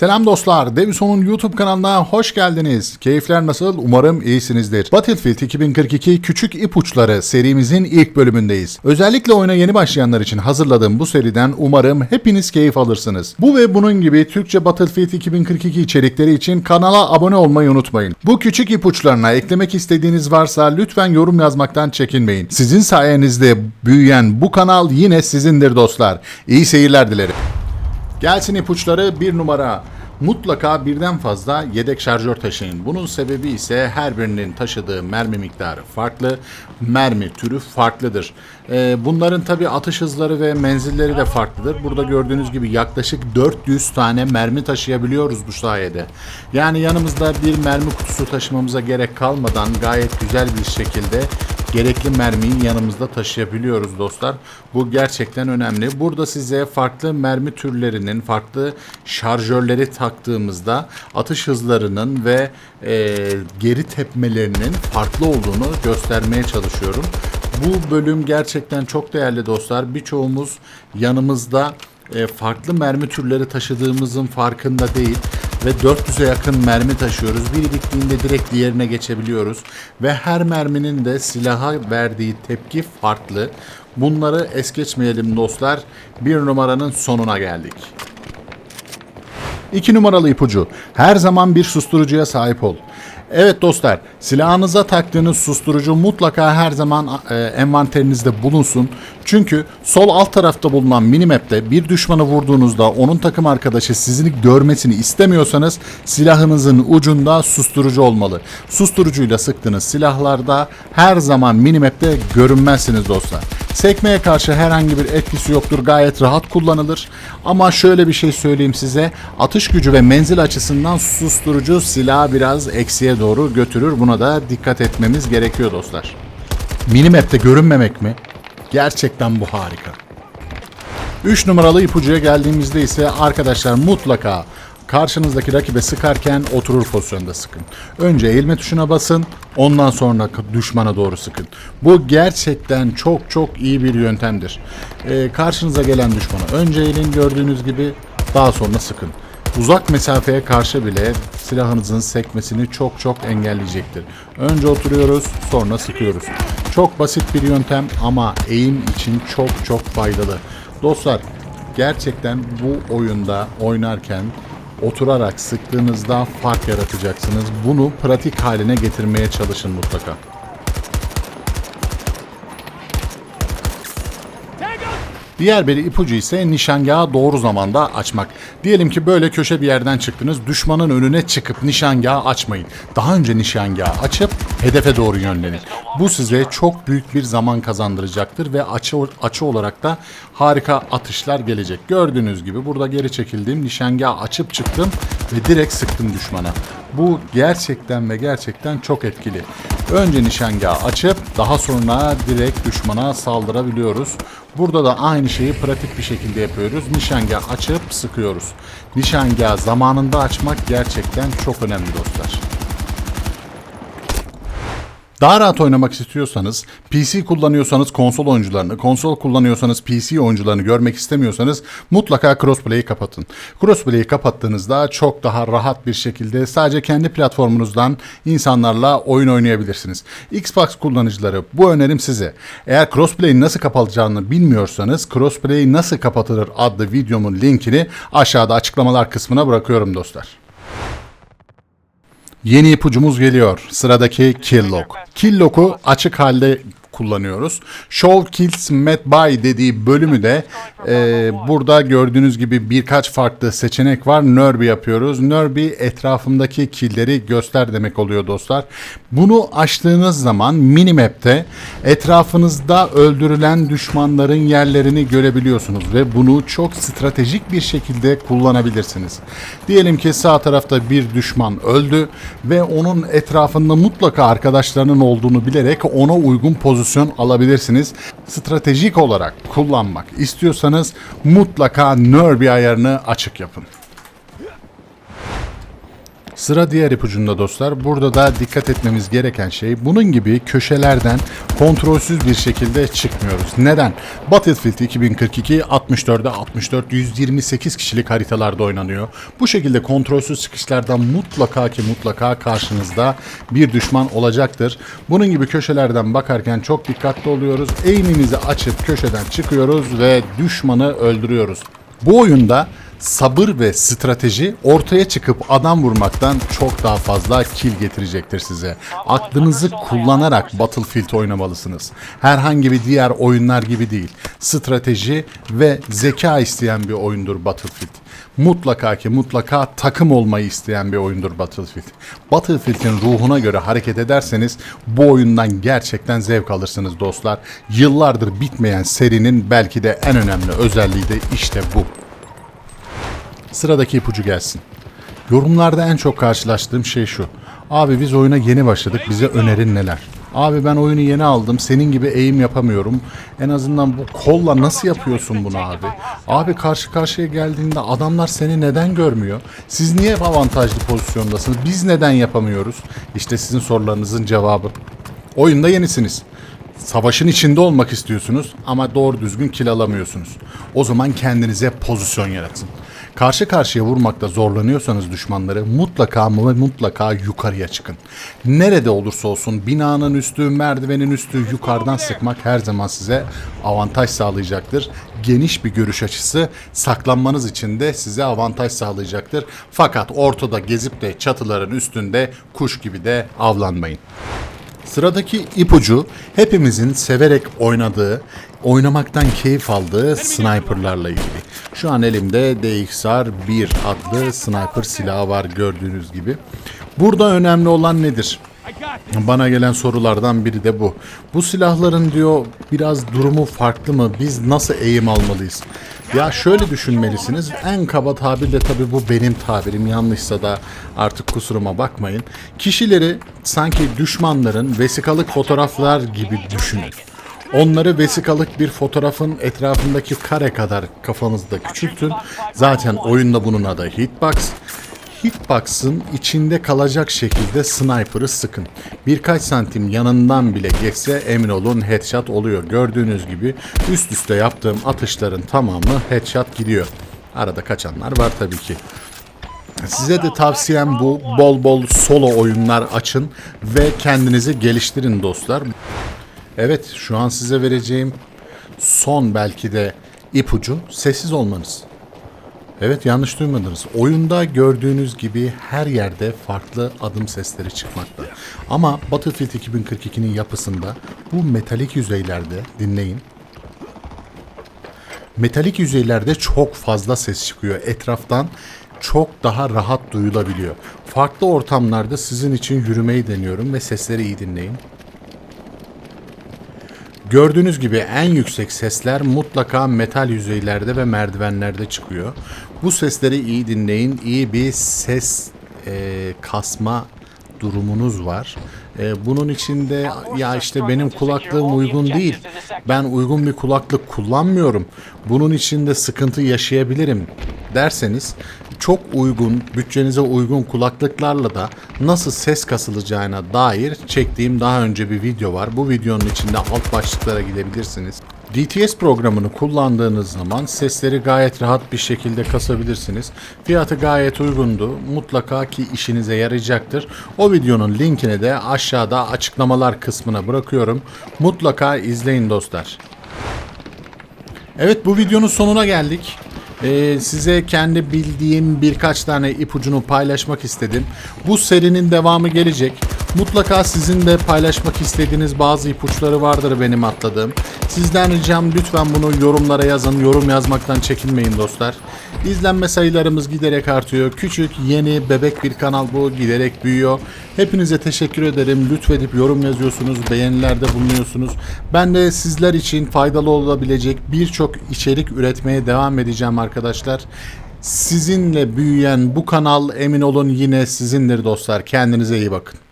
Selam dostlar, Devison'un YouTube kanalına hoş geldiniz. Keyifler nasıl? Umarım iyisinizdir. Battlefield 2042 Küçük İpuçları serimizin ilk bölümündeyiz. Özellikle oyuna yeni başlayanlar için hazırladığım bu seriden umarım hepiniz keyif alırsınız. Bu ve bunun gibi Türkçe Battlefield 2042 içerikleri için kanala abone olmayı unutmayın. Bu küçük ipuçlarına eklemek istediğiniz varsa lütfen yorum yazmaktan çekinmeyin. Sizin sayenizde büyüyen bu kanal yine sizindir dostlar. İyi seyirler dilerim. Gelsin ipuçları bir numara. Mutlaka birden fazla yedek şarjör taşıyın. Bunun sebebi ise her birinin taşıdığı mermi miktarı farklı, mermi türü farklıdır. Ee, bunların tabi atış hızları ve menzilleri de farklıdır. Burada gördüğünüz gibi yaklaşık 400 tane mermi taşıyabiliyoruz bu sayede. Yani yanımızda bir mermi kutusu taşımamıza gerek kalmadan gayet güzel bir şekilde gerekli mermiyi yanımızda taşıyabiliyoruz dostlar. Bu gerçekten önemli. Burada size farklı mermi türlerinin, farklı şarjörleri taktığımızda atış hızlarının ve e, geri tepmelerinin farklı olduğunu göstermeye çalışıyorum. Bu bölüm gerçekten çok değerli dostlar. Birçoğumuz yanımızda e, farklı mermi türleri taşıdığımızın farkında değil ve 400'e yakın mermi taşıyoruz. Biri bittiğinde direkt diğerine geçebiliyoruz ve her merminin de silaha verdiği tepki farklı. Bunları es geçmeyelim dostlar. Bir numaranın sonuna geldik. 2 numaralı ipucu. Her zaman bir susturucuya sahip ol. Evet dostlar, silahınıza taktığınız susturucu mutlaka her zaman e, envanterinizde bulunsun. Çünkü sol alt tarafta bulunan minimap'te bir düşmanı vurduğunuzda onun takım arkadaşı sizin görmesini istemiyorsanız silahınızın ucunda susturucu olmalı. Susturucuyla sıktığınız silahlarda her zaman minimap'te görünmezsiniz dostlar. Sekmeye karşı herhangi bir etkisi yoktur. Gayet rahat kullanılır. Ama şöyle bir şey söyleyeyim size. Atış gücü ve menzil açısından susturucu silahı biraz eksiye doğru götürür. Buna da dikkat etmemiz gerekiyor dostlar. Minimap'te görünmemek mi? Gerçekten bu harika. 3 numaralı ipucuya geldiğimizde ise arkadaşlar mutlaka karşınızdaki rakibe sıkarken oturur pozisyonda sıkın. Önce eğilme tuşuna basın, ondan sonra düşmana doğru sıkın. Bu gerçekten çok çok iyi bir yöntemdir. Ee, karşınıza gelen düşmana önce eğilin gördüğünüz gibi daha sonra sıkın. Uzak mesafeye karşı bile silahınızın sekmesini çok çok engelleyecektir. Önce oturuyoruz, sonra sıkıyoruz. Çok basit bir yöntem ama eğim için çok çok faydalı. Dostlar, gerçekten bu oyunda oynarken oturarak sıktığınızda fark yaratacaksınız. Bunu pratik haline getirmeye çalışın mutlaka. Diğer bir ipucu ise nişangahı doğru zamanda açmak. Diyelim ki böyle köşe bir yerden çıktınız, düşmanın önüne çıkıp nişangahı açmayın. Daha önce nişangahı açıp hedefe doğru yönlenin. Bu size çok büyük bir zaman kazandıracaktır ve açı, açı olarak da harika atışlar gelecek. Gördüğünüz gibi burada geri çekildim, nişangahı açıp çıktım ve direkt sıktım düşmana. Bu gerçekten ve gerçekten çok etkili. Önce nişangahı açıp daha sonra direkt düşmana saldırabiliyoruz. Burada da aynı şeyi pratik bir şekilde yapıyoruz. Nişangah açıp sıkıyoruz. Nişangah zamanında açmak gerçekten çok önemli dostlar. Daha rahat oynamak istiyorsanız, PC kullanıyorsanız konsol oyuncularını, konsol kullanıyorsanız PC oyuncularını görmek istemiyorsanız mutlaka Crossplay'i kapatın. Crossplay'i kapattığınızda çok daha rahat bir şekilde sadece kendi platformunuzdan insanlarla oyun oynayabilirsiniz. Xbox kullanıcıları bu önerim size. Eğer Crossplay'in nasıl kapatacağını bilmiyorsanız Crossplay nasıl kapatılır adlı videomun linkini aşağıda açıklamalar kısmına bırakıyorum dostlar. Yeni ipucumuz geliyor. Sıradaki Kill Lock. Kill Lock'u açık halde kullanıyoruz. Show Kills Met By dediği bölümü de e, burada gördüğünüz gibi birkaç farklı seçenek var. Nerby yapıyoruz. Nerby etrafındaki killleri göster demek oluyor dostlar. Bunu açtığınız zaman minimap'te etrafınızda öldürülen düşmanların yerlerini görebiliyorsunuz ve bunu çok stratejik bir şekilde kullanabilirsiniz. Diyelim ki sağ tarafta bir düşman öldü ve onun etrafında mutlaka arkadaşlarının olduğunu bilerek ona uygun pozisyon alabilirsiniz. Stratejik olarak kullanmak istiyorsanız mutlaka Nerby ayarını açık yapın. Sıra diğer ipucunda dostlar. Burada da dikkat etmemiz gereken şey bunun gibi köşelerden kontrolsüz bir şekilde çıkmıyoruz. Neden? Battlefield 2042 64'e 64 128 kişilik haritalarda oynanıyor. Bu şekilde kontrolsüz çıkışlardan mutlaka ki mutlaka karşınızda bir düşman olacaktır. Bunun gibi köşelerden bakarken çok dikkatli oluyoruz. Eğimimizi açıp köşeden çıkıyoruz ve düşmanı öldürüyoruz. Bu oyunda sabır ve strateji ortaya çıkıp adam vurmaktan çok daha fazla kill getirecektir size. Aklınızı kullanarak Battlefield oynamalısınız. Herhangi bir diğer oyunlar gibi değil. Strateji ve zeka isteyen bir oyundur Battlefield. Mutlaka ki mutlaka takım olmayı isteyen bir oyundur Battlefield. Battlefield'in ruhuna göre hareket ederseniz bu oyundan gerçekten zevk alırsınız dostlar. Yıllardır bitmeyen serinin belki de en önemli özelliği de işte bu. Sıradaki ipucu gelsin. Yorumlarda en çok karşılaştığım şey şu. Abi biz oyuna yeni başladık. Bize önerin neler? Abi ben oyunu yeni aldım. Senin gibi eğim yapamıyorum. En azından bu kolla nasıl yapıyorsun bunu abi? Abi karşı karşıya geldiğinde adamlar seni neden görmüyor? Siz niye avantajlı pozisyondasınız? Biz neden yapamıyoruz? İşte sizin sorularınızın cevabı. Oyunda yenisiniz. Savaşın içinde olmak istiyorsunuz ama doğru düzgün kill alamıyorsunuz. O zaman kendinize pozisyon yaratın. Karşı karşıya vurmakta zorlanıyorsanız düşmanları mutlaka ve mutlaka yukarıya çıkın. Nerede olursa olsun binanın üstü, merdivenin üstü yukarıdan sıkmak her zaman size avantaj sağlayacaktır. Geniş bir görüş açısı saklanmanız için de size avantaj sağlayacaktır. Fakat ortada gezip de çatıların üstünde kuş gibi de avlanmayın. Sıradaki ipucu hepimizin severek oynadığı, oynamaktan keyif aldığı sniperlarla ilgili. Şu an elimde DXR 1 adlı sniper silahı var gördüğünüz gibi. Burada önemli olan nedir? Bana gelen sorulardan biri de bu. Bu silahların diyor biraz durumu farklı mı? Biz nasıl eğim almalıyız? Ya şöyle düşünmelisiniz. En kaba tabirle tabii bu benim tabirim. Yanlışsa da artık kusuruma bakmayın. Kişileri sanki düşmanların vesikalık fotoğraflar gibi düşünün. Onları vesikalık bir fotoğrafın etrafındaki kare kadar kafanızda küçültün. Zaten oyunda bunun adı hitbox. Hitbox'ın içinde kalacak şekilde sniper'ı sıkın. Birkaç santim yanından bile geçse emin olun headshot oluyor. Gördüğünüz gibi üst üste yaptığım atışların tamamı headshot gidiyor. Arada kaçanlar var tabii ki. Size de tavsiyem bu. Bol bol solo oyunlar açın ve kendinizi geliştirin dostlar. Evet şu an size vereceğim son belki de ipucu sessiz olmanız. Evet yanlış duymadınız. Oyunda gördüğünüz gibi her yerde farklı adım sesleri çıkmakta. Ama Battlefield 2042'nin yapısında bu metalik yüzeylerde dinleyin. Metalik yüzeylerde çok fazla ses çıkıyor. Etraftan çok daha rahat duyulabiliyor. Farklı ortamlarda sizin için yürümeyi deniyorum ve sesleri iyi dinleyin. Gördüğünüz gibi en yüksek sesler mutlaka metal yüzeylerde ve merdivenlerde çıkıyor. Bu sesleri iyi dinleyin. İyi bir ses e, kasma durumunuz var. E, bunun içinde ya işte benim kulaklığım uygun değil. Ben uygun bir kulaklık kullanmıyorum. Bunun içinde sıkıntı yaşayabilirim derseniz çok uygun, bütçenize uygun kulaklıklarla da nasıl ses kasılacağına dair çektiğim daha önce bir video var. Bu videonun içinde alt başlıklara gidebilirsiniz. DTS programını kullandığınız zaman sesleri gayet rahat bir şekilde kasabilirsiniz. Fiyatı gayet uygundu. Mutlaka ki işinize yarayacaktır. O videonun linkini de aşağıda açıklamalar kısmına bırakıyorum. Mutlaka izleyin dostlar. Evet bu videonun sonuna geldik. Ee, size kendi bildiğim birkaç tane ipucunu paylaşmak istedim. Bu serinin devamı gelecek. Mutlaka sizin de paylaşmak istediğiniz bazı ipuçları vardır benim atladığım. Sizden ricam lütfen bunu yorumlara yazın. Yorum yazmaktan çekinmeyin dostlar. İzlenme sayılarımız giderek artıyor. Küçük, yeni, bebek bir kanal bu. Giderek büyüyor. Hepinize teşekkür ederim. Lütfedip yorum yazıyorsunuz, beğenilerde bulunuyorsunuz. Ben de sizler için faydalı olabilecek birçok içerik üretmeye devam edeceğim arkadaşlar. Sizinle büyüyen bu kanal emin olun yine sizindir dostlar. Kendinize iyi bakın.